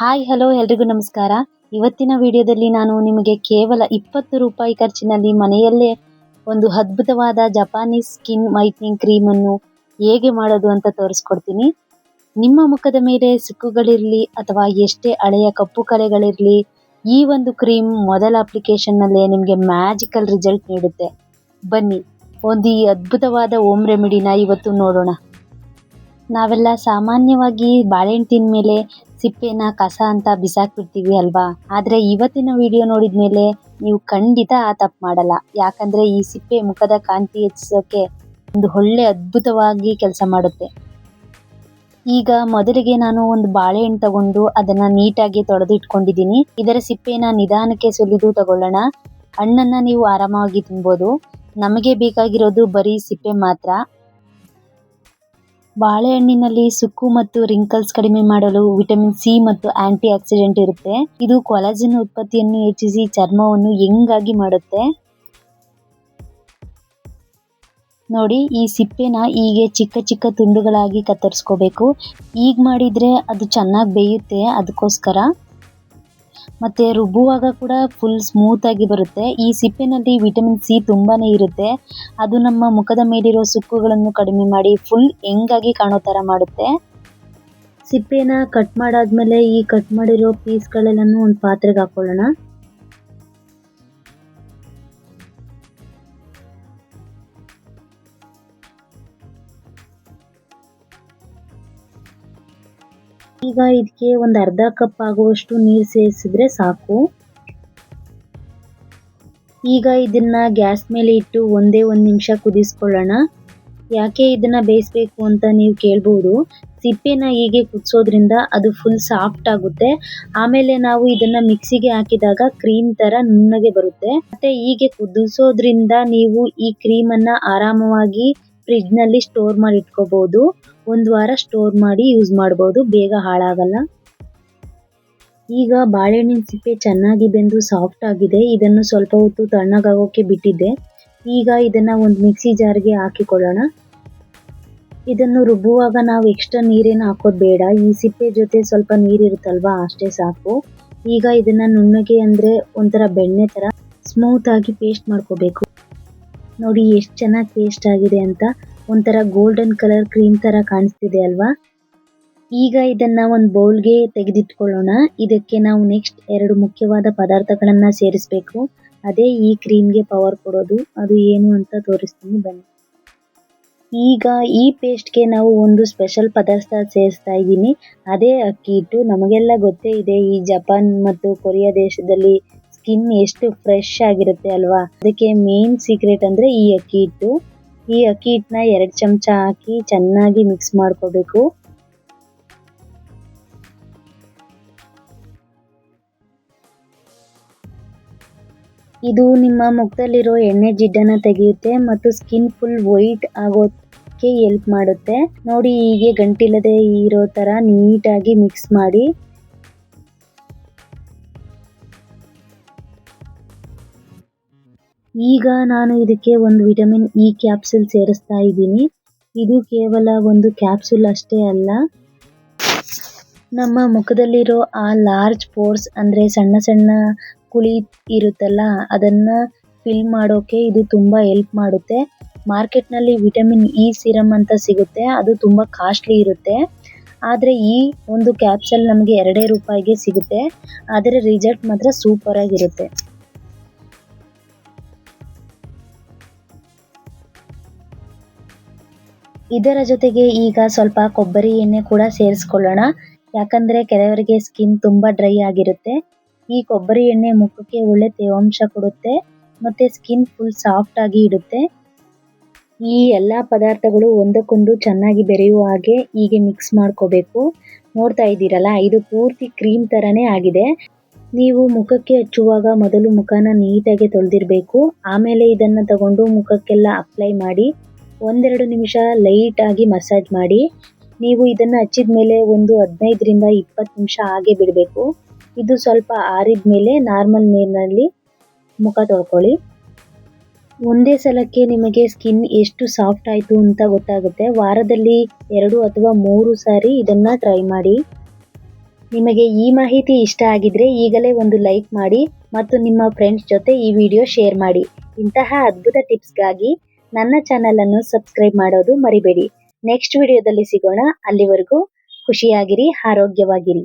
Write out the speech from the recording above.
Hi, hello, ಎಲ್ರಿಗೂ ನಮಸ್ಕಾರ. ಇವತ್ತಿನ ವಿಡಿಯೋದಲ್ಲಿ ನಾನು ನಿಮಗೆ ಕೇವಲ ಇಪ್ಪತ್ತು ರೂಪಾಯಿ ಖರ್ಚಿನಲ್ಲಿ ಮನೆಯಲ್ಲೇ ಒಂದು ಅದ್ಭುತವಾದ ಜಪಾನೀಸ್ ಸ್ಕಿನ್ ವೈಟ್ನಿಂಗ್ ಕ್ರೀಮನ್ನು ಹೇಗೆ ಮಾಡೋದು ಅಂತ ತೋರಿಸ್ಕೊಡ್ತೀನಿ. ನಿಮ್ಮ ಮುಖದ ಮೇಲೆ ಸುಕ್ಕುಗಳಿರಲಿ ಅಥವಾ ಎಷ್ಟೇ ಹಳೆಯ ಕಪ್ಪು ಕಲೆಗಳಿರಲಿ, ಈ ಒಂದು ಕ್ರೀಮ್ ಮೊದಲ ಅಪ್ಲಿಕೇಶನ್ನಲ್ಲೇ ನಿಮಗೆ ಮ್ಯಾಜಿಕಲ್ ರಿಸಲ್ಟ್ ನೀಡುತ್ತೆ. ಬನ್ನಿ, ಒಂದು ಈ ಅದ್ಭುತವಾದ ಓಮ್ ರೆಮಿಡಿನ ಇವತ್ತು ನೋಡೋಣ. ನಾವೆಲ್ಲ ಸಾಮಾನ್ಯವಾಗಿ ಬಾಳೆಹಣ್ಣು ತಿಂದಮೇಲೆ ಸಿಪ್ಪೆನ, ಕಸ ಅಂತ ಬಿಸಾಕ್ಬಿಡ್ತೀವಿ ಅಲ್ವಾ? ಆದರೆ ಇವತ್ತಿನ ವಿಡಿಯೋ ನೋಡಿದ ಮೇಲೆ ನೀವು ಖಂಡಿತ ಆ ತಪ್ಪು ಮಾಡಲ್ಲ. ಯಾಕಂದ್ರೆ ಈ ಸಿಪ್ಪೆ ಮುಖದ ಕಾಂತಿ ಹೆಚ್ಚಿಸೋಕೆ ಒಂದು ಒಳ್ಳೆ ಅದ್ಭುತವಾಗಿ ಕೆಲಸ ಮಾಡುತ್ತೆ. ಈಗ ಮೊದಲಿಗೆ ನಾನು ಒಂದು ಬಾಳೆಹಣ್ಣು ತಗೊಂಡು ಅದನ್ನ ನೀಟಾಗಿ ತೊಳೆದು ಇಟ್ಕೊಂಡಿದ್ದೀನಿ ಇದರ ಸಿಪ್ಪೆನ ನಿಧಾನಕ್ಕೆ ಸುಲಿದು ತಗೊಳ್ಳೋಣ. ಹಣ್ಣನ್ನ ನೀವು ಆರಾಮವಾಗಿ ತಿನ್ಬೋದು. ನಮಗೆ ಬೇಕಾಗಿರೋದು ಬರೀ ಸಿಪ್ಪೆ ಮಾತ್ರ. ಬಾಳೆಹಣ್ಣಿನಲ್ಲಿ ಸುಕ್ಕು ಮತ್ತು ರಿಂಕಲ್ಸ್ ಕಡಿಮೆ ಮಾಡಲು ವಿಟಮಿನ್ ಸಿ ಮತ್ತು ಆಂಟಿ ಆಕ್ಸಿಡೆಂಟ್ ಇರುತ್ತೆ. ಇದು ಕೊಲಾಜಿನ್ ಉತ್ಪತ್ತಿಯನ್ನು ಹೆಚ್ಚಿಸಿ ಚರ್ಮವನ್ನು ಹೆಂಗಾಗಿ ಮಾಡುತ್ತೆ. ನೋಡಿ, ಈ ಸಿಪ್ಪೆನ ಹೀಗೆ ಚಿಕ್ಕ ಚಿಕ್ಕ ತುಂಡುಗಳಾಗಿ ಕತ್ತರಿಸ್ಕೋಬೇಕು. ಈಗ ಮಾಡಿದ್ರೆ ಅದು ಚೆನ್ನಾಗಿ ಬೇಯುತ್ತೆ. ಅದಕ್ಕೋಸ್ಕರ ಮತ್ತೆ ರುಬ್ಬುವಾಗ ಕೂಡ ಫುಲ್ ಸ್ಮೂತ್ ಆಗಿ ಬರುತ್ತೆ. ಈ ಸಿಪ್ಪೆನಲ್ಲಿ ವಿಟಮಿನ್ ಸಿ ತುಂಬಾನೇ ಇರುತ್ತೆ. ಅದು ನಮ್ಮ ಮುಖದ ಮೇಲಿರೋ ಸುಕ್ಕುಗಳನ್ನು ಕಡಿಮೆ ಮಾಡಿ ಫುಲ್ ಹೆಂಗಾಗಿ ಕಾಣೋ ತರ ಮಾಡುತ್ತೆ. ಸಿಪ್ಪೆನ ಕಟ್ ಮಾಡಾದ್ಮೇಲೆ ಈ ಕಟ್ ಮಾಡಿರೋ ಪೀಸ್ಗಳೆಲ್ಲನೂ ಒಂದು ಪಾತ್ರೆಗೆ ಹಾಕೊಳ್ಳೋಣ. ಈಗ ಇದಕ್ಕೆ ಒಂದು ಅರ್ಧ ಕಪ್ ಆಗುವಷ್ಟು ನೀರು ಸೇರಿಸಿದ್ರೆ ಸಾಕು. ಈಗ ಇದನ್ನ ಗ್ಯಾಸ್ ಮೇಲೆ ಇಟ್ಟು ಒಂದೇ ಒಂದು ನಿಮಿಷ ಕುದಿಸ್ಕೊಳ್ಳೋಣ. ಯಾಕೆ ಇದನ್ನ ಬೇಯಿಸ್ಬೇಕು ಅಂತ ನೀವು ಕೇಳ್ಬೋದು. ಸಿಪ್ಪೆನ ಹೀಗೆ ಕುದಿಸೋದ್ರಿಂದ ಅದು ಫುಲ್ ಸಾಫ್ಟ್ ಆಗುತ್ತೆ. ಆಮೇಲೆ ನಾವು ಇದನ್ನ ಮಿಕ್ಸಿಗೆ ಹಾಕಿದಾಗ ಕ್ರೀಮ್ ತರ ನುಣ್ಣಗೆ ಬರುತ್ತೆ. ಮತ್ತೆ ಹೀಗೆ ಕುದಿಸೋದ್ರಿಂದ ನೀವು ಈ ಕ್ರೀಮ್ ಅನ್ನ ಆರಾಮವಾಗಿ ಫ್ರಿಡ್ಜ್ನಲ್ಲಿ ಸ್ಟೋರ್ ಮಾಡಿ ಇಟ್ಕೋಬಹುದು ಒಂದ್ ವಾರ ಸ್ಟೋರ್ ಮಾಡಿ ಯೂಸ್ ಮಾಡಬಹುದು ಬೇಗ ಹಾಳಾಗಲ್ಲ. ಈಗ ಬಾಳೆಹಣ್ಣಿನ ಸಿಪ್ಪೆ ಚೆನ್ನಾಗಿ ಬೆಂದು ಸಾಫ್ಟ್ ಆಗಿದೆ. ಇದನ್ನು ಸ್ವಲ್ಪ ಹೊತ್ತು ತಣ್ಣಗಾಗೋಕೆ ಬಿಟ್ಟಿದ್ದೆ. ಈಗ ಇದನ್ನ ಒಂದು ಮಿಕ್ಸಿ ಜಾರ್ಗೆ ಹಾಕಿಕೊಳ್ಳೋಣ. ಇದನ್ನು ರುಬ್ಬುವಾಗ ನಾವು ಎಕ್ಸ್ಟ್ರಾ ನೀರೇನು ಹಾಕೋದು ಬೇಡ ಈ ಸಿಪ್ಪೆ ಜೊತೆ ಸ್ವಲ್ಪ ನೀರಿರುತ್ತಲ್ವಾ ಅಷ್ಟೇ ಸಾಕು. ಈಗ ಇದನ್ನ ನುಣ್ಣಗೆ ಅಂದ್ರೆ ಒಂಥರ ಬೆಣ್ಣೆ ತರ ಸ್ಮೂತ್ ಆಗಿ ಪೇಸ್ಟ್ ಮಾಡ್ಕೋಬೇಕು. ನೋಡಿ ಎಷ್ಟು ಚೆನ್ನಾಗಿ ಪೇಸ್ಟ್ ಆಗಿದೆ ಅಂತ. ಒಂಥರ ಗೋಲ್ಡನ್ ಕಲರ್ ಕ್ರೀಮ್ ತರ ಕಾಣಿಸ್ತಿದೆ ಅಲ್ವಾ? ಈಗ ಇದನ್ನ ಒಂದು ಬೌಲ್ಗೆ ತೆಗೆದಿಟ್ಕೊಳ್ಳೋಣ. ಇದಕ್ಕೆ ನಾವು ನೆಕ್ಸ್ಟ್ ಎರಡು ಮುಖ್ಯವಾದ ಪದಾರ್ಥಗಳನ್ನ ಸೇರಿಸಬೇಕು. ಅದೇ ಈ ಕ್ರೀಮ್ಗೆ ಪವರ್ ಕೊಡೋದು. ಅದು ಏನು ಅಂತ ತೋರಿಸ್ತೀನಿ, ಬನ್ನಿ. ಈಗ ಈ ಪೇಸ್ಟ್ಗೆ ನಾವು ಒಂದು ಸ್ಪೆಷಲ್ ಪದಾರ್ಥ ಸೇರಿಸ್ತಾ ಇದ್ದೀನಿ. ಅದೇ ಅಕ್ಕಿ ಹಿಟ್ಟು. ನಮಗೆಲ್ಲ ಗೊತ್ತೇ ಇದೆ, ಈ ಜಪಾನ್ ಮತ್ತು ಕೊರಿಯಾ ದೇಶದಲ್ಲಿ ಸ್ಕಿನ್ ಎಷ್ಟು ಫ್ರೆಶ್ ಆಗಿರುತ್ತೆ ಅಲ್ವಾ? ಅದಕ್ಕೆ ಮೇನ್ ಸೀಕ್ರೆಟ್ ಅಂದ್ರೆ ಈ ಅಕ್ಕಿ ಹಿಟ್ಟು. ಈ ಅಕ್ಕಿ ಹಿಟ್ಟನ್ನ ಎರಡು ಚಮಚ ಹಾಕಿ ಚೆನ್ನಾಗಿ ಮಿಕ್ಸ್ ಮಾಡ್ಕೋಬೇಕು. ಇದು ನಿಮ್ಮ ಮುಖದಲ್ಲಿರೋ ಎಣ್ಣೆ ಜಿಡ್ಡನ್ನ ತೆಗೆಯುತ್ತೆ ಮತ್ತು ಸ್ಕಿನ್ ಫುಲ್ ವೈಟ್ ಆಗೋಕೆ ಹೆಲ್ಪ್ ಮಾಡುತ್ತೆ. ನೋಡಿ ಹೀಗೆ ಗಂಟಿಲ್ಲದೆ ಇರೋ ತರ ನೀಟಾಗಿ ಮಿಕ್ಸ್ ಮಾಡಿ. ಈಗ ನಾನು ಇದಕ್ಕೆ ಒಂದು ವಿಟಮಿನ್ ಇ ಕ್ಯಾಪ್ಸುಲ್ ಸೇರಿಸ್ತಾ ಇದ್ದೀನಿ. ಇದು ಕೇವಲ ಒಂದು ಕ್ಯಾಪ್ಸುಲ್ ಅಷ್ಟೇ ಅಲ್ಲ. ನಮ್ಮ ಮುಖದಲ್ಲಿರೋ ಆ ಲಾರ್ಜ್ ಪೋರ್ಸ್ ಅಂದ್ರೆ ಸಣ್ಣ ಸಣ್ಣ ಕುಳಿ ಇರುತ್ತಲ್ಲ, ಅದನ್ನ ಫಿಲ್ ಮಾಡೋಕೆ ಇದು ತುಂಬಾ ಹೆಲ್ಪ್ ಮಾಡುತ್ತೆ. ಮಾರ್ಕೆಟ್ನಲ್ಲಿ ವಿಟಮಿನ್ ಇ ಸಿರಮ್ ಅಂತ ಸಿಗುತ್ತೆ, ಅದು ತುಂಬಾ ಕಾಸ್ಟ್ಲಿ ಇರುತ್ತೆ. ಆದರೆ ಈ ಒಂದು ಕ್ಯಾಪ್ಸಲ್ ನಮಗೆ ಎರಡೇ ರೂಪಾಯಿಗೆ ಸಿಗುತ್ತೆ, ಆದರೆ ರಿಸಲ್ಟ್ ಮಾತ್ರ ಸೂಪರ್ ಇದರ ಜೊತೆಗೆ ಈಗ ಸ್ವಲ್ಪ ಕೊಬ್ಬರಿ ಎಣ್ಣೆ ಕೂಡ ಸೇರಿಸ್ಕೊಳ್ಳೋಣ. ಯಾಕಂದ್ರೆ ಕೆಲವರಿಗೆ ಸ್ಕಿನ್ ತುಂಬಾ ಡ್ರೈ ಆಗಿರುತ್ತೆ. ಈ ಕೊಬ್ಬರಿ ಎಣ್ಣೆ ಮುಖಕ್ಕೆ ಒಳ್ಳೆ ತೇವಾಂಶ ಕೊಡುತ್ತೆ, ಮತ್ತೆ ಸ್ಕಿನ್ ಫುಲ್ ಸಾಫ್ಟ್ ಆಗಿ ಇಡುತ್ತೆ. ಈ ಎಲ್ಲ ಪದಾರ್ಥಗಳು ಒಂದಕ್ಕೊಂದು ಚೆನ್ನಾಗಿ ಬೆರೆಯುವ ಹಾಗೆ ಹೀಗೆ ಮಿಕ್ಸ್ ಮಾಡ್ಕೋಬೇಕು. ನೋಡ್ತಾ ಇದ್ದೀರಲ್ಲ, ಇದು ಪೂರ್ತಿ ಕ್ರೀಮ್ ತರನೇ ಆಗಿದೆ. ನೀವು ಮುಖಕ್ಕೆ ಹಚ್ಚುವಾಗ ಮೊದಲು ಮುಖನ ನೀಟಾಗಿ ತೊಳೆದಿರಬೇಕು. ಆಮೇಲೆ ಇದನ್ನ ತಗೊಂಡು ಮುಖಕ್ಕೆಲ್ಲ ಅಪ್ಲೈ ಮಾಡಿ ಒಂದೆರಡು ನಿಮಿಷ ಲೈಟ್ ಆಗಿ ಮಸಾಜ್ ಮಾಡಿ, ನೀವು ಇದನ್ನ ಹಚ್ಚಿದ ಮೇಲೆ ಒಂದು ಹದಿನೈದರಿಂದ ಇಪ್ಪತ್ತು ನಿಮಿಷ ಹಾಗೆ ಬಿಡಬೇಕು. ಇದು ಸ್ವಲ್ಪ ಆರಿದ ಮೇಲೆ ನಾರ್ಮಲ್ ನೀರಿನಲ್ಲಿ ಮುಖ ತೊಳ್ಕೊಳ್ಳಿ. ಒಂದೇ ಸಲಕ್ಕೆ ನಿಮಗೆ ಸ್ಕಿನ್ ಎಷ್ಟು ಸಾಫ್ಟ್ ಆಯಿತು ಅಂತ ಗೊತ್ತಾಗುತ್ತೆ. ವಾರದಲ್ಲಿ ಎರಡು ಅಥವಾ ಮೂರು ಸಾರಿ ಇದನ್ನು ಟ್ರೈ ಮಾಡಿ. ನಿಮಗೆ ಈ ಮಾಹಿತಿ ಇಷ್ಟ ಆಗಿದ್ರೆ ಈಗಲೇ ಒಂದು ಲೈಕ್ ಮಾಡಿ ಮತ್ತು ನಿಮ್ಮ ಫ್ರೆಂಡ್ಸ್ ಜೊತೆ ಈ ವಿಡಿಯೋ ಶೇರ್ ಮಾಡಿ. ಇಂತಹ ಅದ್ಭುತ ಟಿಪ್ಸ್ಗಾಗಿ ನನ್ನ ಚಾನೆಲ್ ಅನ್ನು ಸಬ್ಸ್ಕ್ರೈಬ್ ಮಾಡೋದು ಮರಿಬೇಡಿ. ನೆಕ್ಸ್ಟ್ ವಿಡಿಯೋದಲ್ಲಿ ಸಿಗೋಣ. ಅಲ್ಲಿವರೆಗೂ ಖುಷಿಯಾಗಿರಿ ಆರೋಗ್ಯವಾಗಿರಿ.